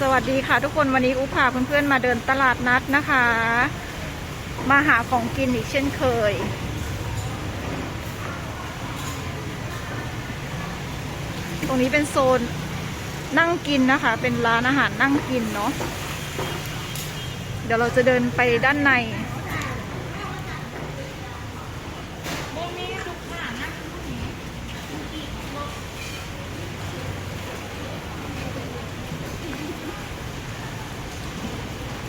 สวัสดีค่ะทุกคนวันนี้อุพาเพื่อนๆมาเดินตลาดนัดนะคะ มาหาของกินอีกเช่นเคย ตรงนี้เป็นโซนนั่งกินนะคะ เป็นร้านอาหารนั่งกินเนาะเดี๋ยวเราจะเดินไปด้านใน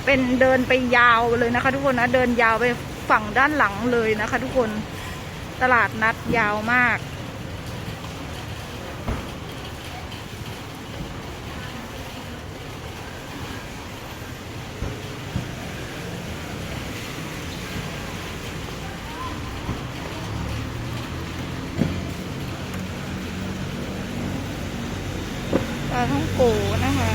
เป็นเดินไปยาวเลยนะคะ ทุกคนนะเดินยาวไปฝั่งด้านหลังเลยนะคะ ทุกคนตลาดนัดยาวมาก ปลาท่องโกนะคะ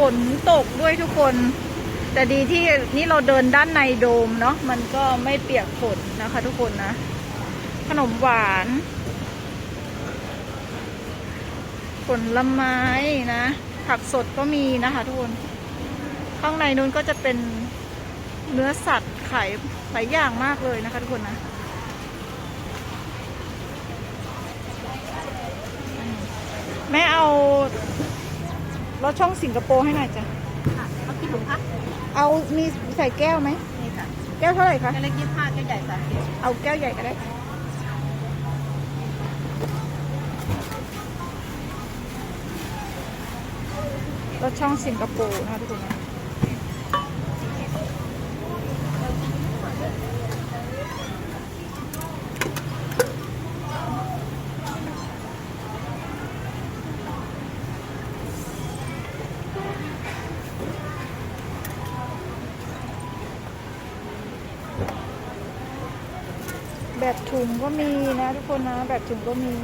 ฝนตกด้วยทุกคน แต่ดีที่นี่เราเดินด้านในโดมเนาะมันก็ไม่เปียกฝนนะคะ ทุกคนนะ ขนมหวาน ผลไม้นะ ผักสดก็มีนะคะทุกคน ข้างในนู้นก็จะเป็นเนื้อสัตว์ขายหลายอย่างมากเลยนะคะ ทุกคนนะแม่เอา รสช่องสิงคโปร์ให้หน่อยจ้ะ ค่ะเอากี่ถุงคะเอามีใส่แก้วไหม นี่ค่ะแก้วเท่าไหร่คะ แก้วเล็กยี่สิบห้าแก้วใหญ่สามสิบเอาแก้วใหญ่ก็ได้รถช่องสิงคโปร์นะคะทุกคนนะ แบบถุงก็มีนะทุกคนนะ แบบถุงก็มี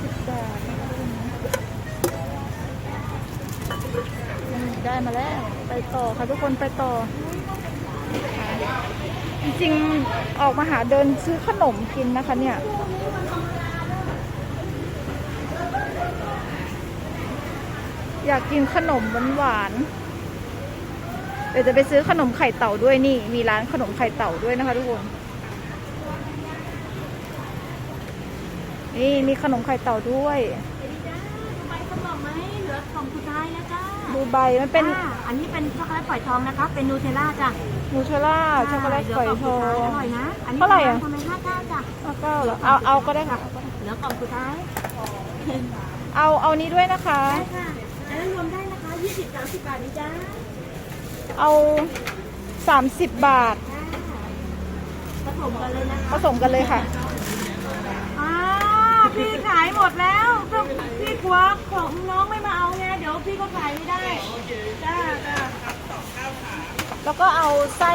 สิบบาทนะคะทุกคนนะอืมได้มาแล้ว ไปต่อค่ะทุกคนไปต่อ จริงๆออกมาหาเดินซื้อขนมกินนะคะเนี่ยอยากกินขนมหวานๆ ดี๋ยวจะไปซื้อขนมไข่เต่าด้วยนี่ มีร้านขนมไข่เต่าด้วยนะคะทุกคน นี่มีขนมไข่เต่าด้วยไปกระบอกไหมเหลือกล่องสุดท้ายแล้วจ้าดูใบมันเป็นอ่าอันนี้เป็นช็อกโกแลตฝอยทองนะคะ เป็นนูเทลล่าจ้ะนูเทลล่าช็อกโกแลตฝอยทองเหลืกล่สุดท้ายอร่อยนะ อันนี้เท่าไหร่อะ ทำไมห้าเก้าจ้ะเอาเก้าเหรอเอาเอาก็ได้ค่ะ เหลือกล่องสุดท้ายเอาเอานี้ด้วยนะคะ ได้ค่ะอันนั้นรวมได้นะคะยี่สิบสามสิบบาทนี่จ้า เอาสามสิบบาท ผสมกันเลยนะผสมกันเลยค่ะอ่าพี่ขายหมดแล้วก็พี่กลัวของน้องไม่มาเอาไงเดี๋ยวพี่ก็ขายไม่ได้จ้าจ้าแล้วก็เอาไส้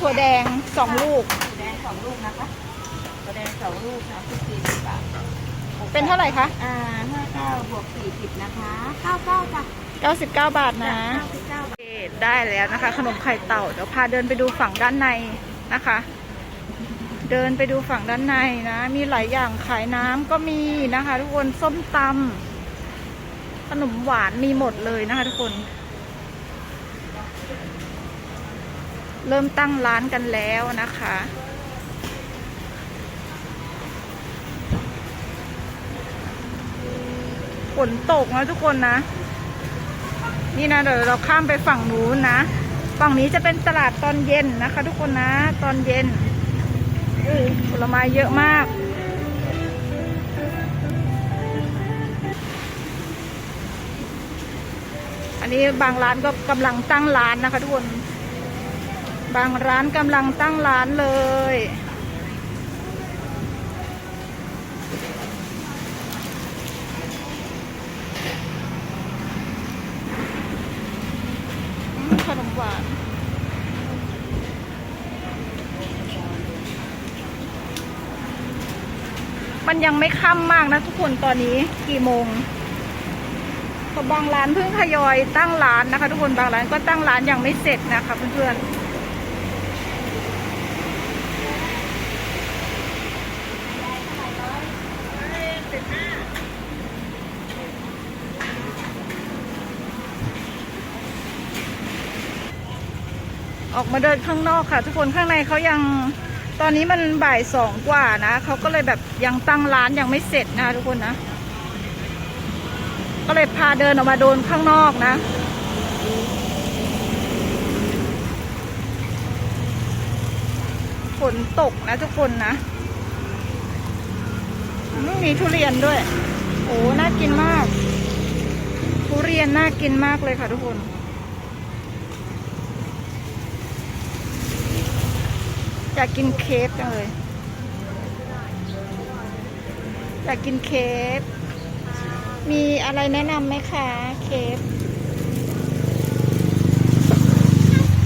ถั่วแดงสองลูก แดงสองลูกนะคะตัวแดงสองลูกค่ะสิบสี่สิบบาทเป็นเท่าไหร่คะ อ่าห้าเก้าบวกสี่สิบนะคะเก้าเก้าจ้ะ 99 บาทนะเก้าสิบเก้าโอเคได้แล้วนะคะ ขนมไข่เต่าเดี๋ยวพาเดินไปดูฝั่งด้านในนะคะ เดินไปดูฝั่งด้านในนะ มีหลายอย่างขายน้ำก็มีนะคะ ทุกคนส้มตำขนมหวานมีหมดเลยนะคะ ทุกคน เริ่มตั้งร้านกันแล้วนะคะฝนตกนะทุกคนนะ นี่นะเดี๋ยวเราข้ามไปฝั่งนู้นนะฝั่งนี้จะเป็นตลาดตอนเย็นนะคะ ทุกคนนะตอนเย็นผลไม้เยอะมาก อันนี้บางร้านก็กำลังตั้งร้านนะคะทุกคน บางร้านกำลังตั้งร้านเลย อืมขนม หวานมันยังไม่ค่ำมากนะทุกคนตอนนี้กี่โมงบางร้านเพิ่งทยอยตั้งร้านนะคะ ทุกคนบางร้านก็ตั้งร้านยังไม่เสร็จนะคะเพื่อนๆ ออกมาเดินข้างนอกค่ะ ทุกคนข้างในเขายังตอนนี้มันบ่ายสองกว่านะเขาก็เลยแบบยังตั้งร้านยังไม่เสร็จนะทุกคนนะ ก็เลยพาเดินออกมาโดนข้างนอกนะ ฝนตกนะทุกคนนะอืมมีทุเรียนด้วย โอ้ น่ากินมาก ทุเรียนน่ากินมากเลยค่ะทุกคน อยากกินเค้กจังเลยอยากกินเค้กมีอะไรแนะนำไหมคะเค้ก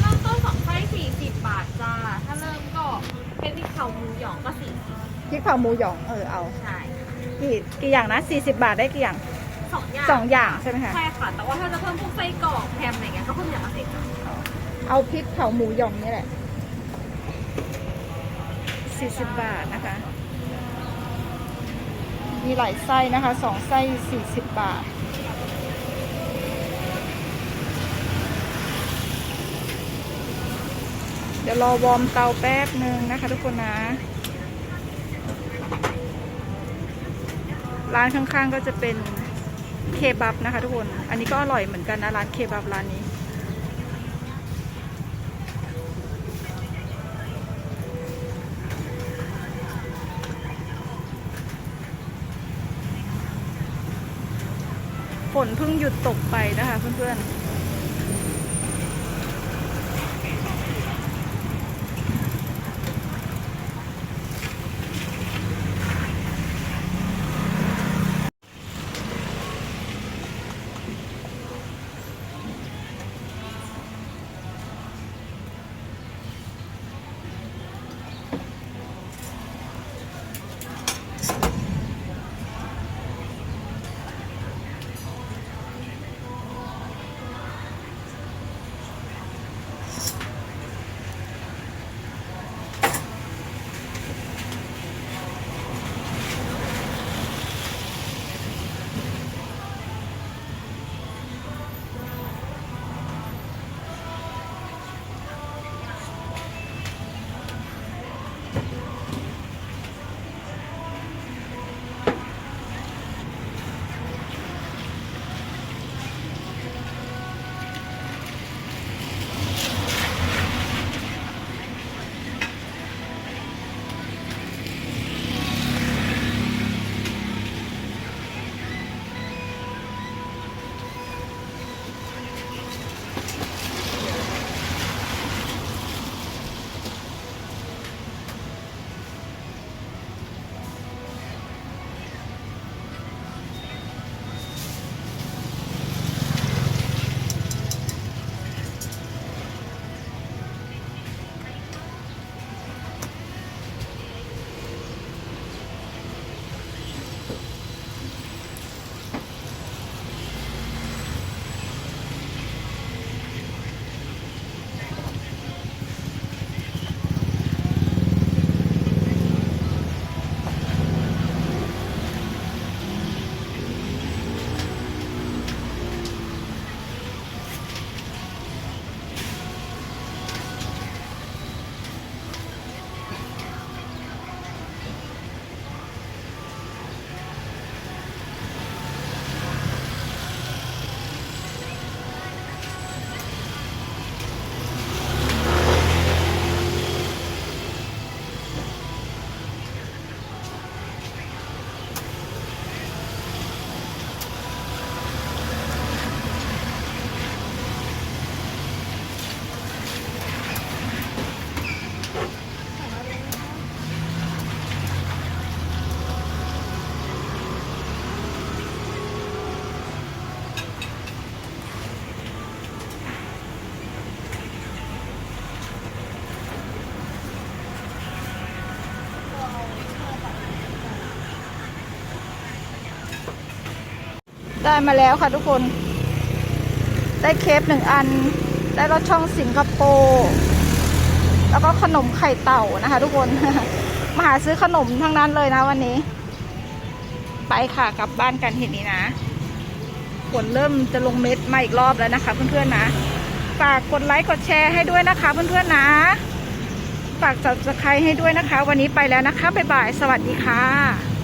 เริ่มต้นสองไส้สี่สิบบาทจ้า ถ้าเริ่มก็เป็นพริกเผาหมูหยองก็สี่สิบพริกเผาหมูหยองเออเอาใช่กี่กี่อย่างนะ40 บาทได้กี่อย่างสองอย่างสองอย่างใช่ไหมคะใช่ค่ะ แต่ว่าถ้าจะเพิ่มพวกไส้กรอกแฮมอะไรเงี้ยก็เพิ่มอย่างละสิบบาทเอาพริกเผาหมูหยองนี่แหละ 40 บาทนะคะ มีหลายไส้นะคะสองไส้40 บาท เดี๋ยวรอวอร์มเตาแป๊บหนึ่งนะคะทุกคนนะ ร้านข้างๆก็จะเป็นเคบับนะคะทุกคน อันนี้ก็อร่อยเหมือนกันนะ ร้านเคบับร้านนี้ ฝ นเพิ่งหยุดตกไปนะคะเพื่อน ได้มาแล้วค่ะทุกคน ได้เคปหนึ่งอัน ได้รสช่องสิงคโปร์แล้วก็ขนมไข่เต่านะคะ ทุกคน มาหาซื้อขนมทั้งนั้นเลยนะวันนี้ ไปค่ะกลับบ้านกันทีนี้นะฝนเริ่มจะลงเม็ดมาอีกรอบแล้วนะคะ เพื่อนๆนะ ฝากกดไลค์กดแชร์ให้ด้วยนะคะ เพื่อนๆนะ ฝากจับสไครให้ด้วยนะคะ วันนี้ไปแล้วนะคะบ๊ายบายสวัสดีค่ะ